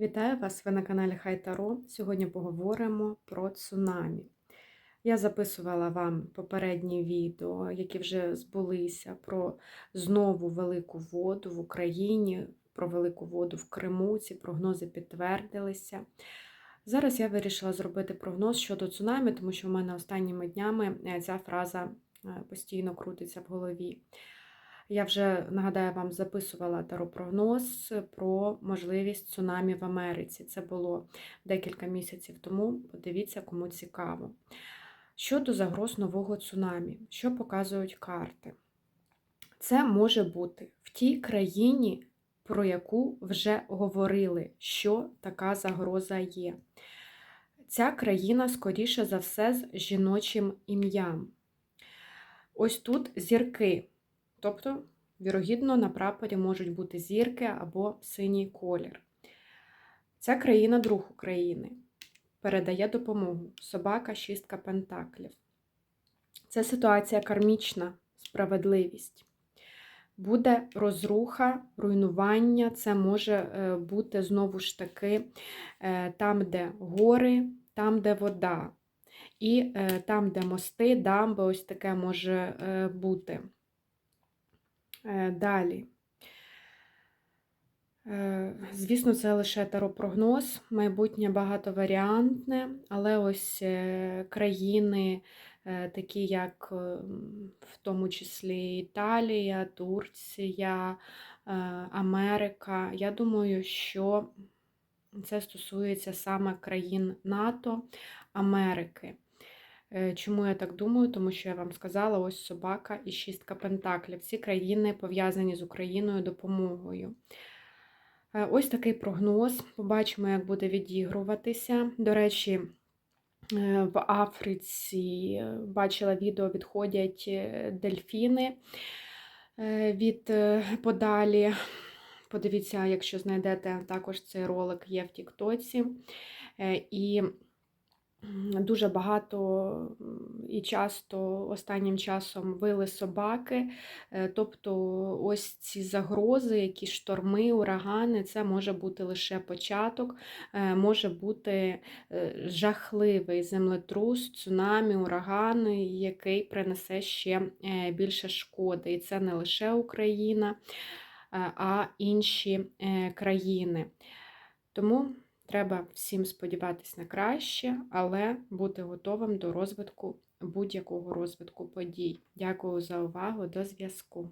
Вітаю вас! Ви на каналі Хай Таро. Сьогодні поговоримо про цунамі. Я записувала вам попередні відео, які вже збулися про знову велику воду в Україні, про велику воду в Криму. Ці прогнози підтвердилися. Зараз я вирішила зробити прогноз щодо цунамі, тому що в мене останніми днями е, ця фраза е, постійно крутиться в голові. Я вже нагадаю вам записувала таропрогноз про можливість цунамі в Америці. Це було декілька місяців тому. Подивіться, кому цікаво. Щодо загроз нового цунамі, що показують карти? Це може бути в тій країні, про яку вже говорили, що така загроза є. Ця країна, скоріше за все, з жіночим ім'ям. Ось тут зірки. Тобто, вірогідно, на прапорі можуть бути зірки або синій колір. Ця країна друг України. Передає допомогу. Собака, шістка пентаклів. Це ситуація кармічна, справедливість. Буде розруха, руйнування, це може е, бути знову ж таки е, там, де гори, там, де вода. І е, там, де мости, дамби, ось таке може бути. Е, далі. Е, звісно, це лише таропрогноз, майбутнє багатоваріантне, але ось е, країни, такі як в тому числі Італія, Турція, Америка. Я думаю, що це стосується саме країн НАТО, Америки. Е, чому я так думаю? Тому що я вам сказала, ось собака і шістка пентаклів. Ці країни пов'язані з Україною допомогою. Е, ось такий прогноз. Побачимо, як буде відігруватися. До речі, е, в Африці бачила відео, відходять дельфіни від подалі. Подивіться, якщо знайдете, також цей ролик є в Тіктоці. І Дуже багато і часто останнім часом вили собаки, е, тобто ось ці загрози, які шторми, урагани, це може бути лише початок, е, може бути е, жахливий землетрус, цунамі, ураган, який принесе ще більше шкоди. І це не лише Україна, а інші країни. Тому Треба всім сподіватися на краще, але бути готовим до розвитку будь-якого розвитку подій. Дякую за увагу, до зв'язку.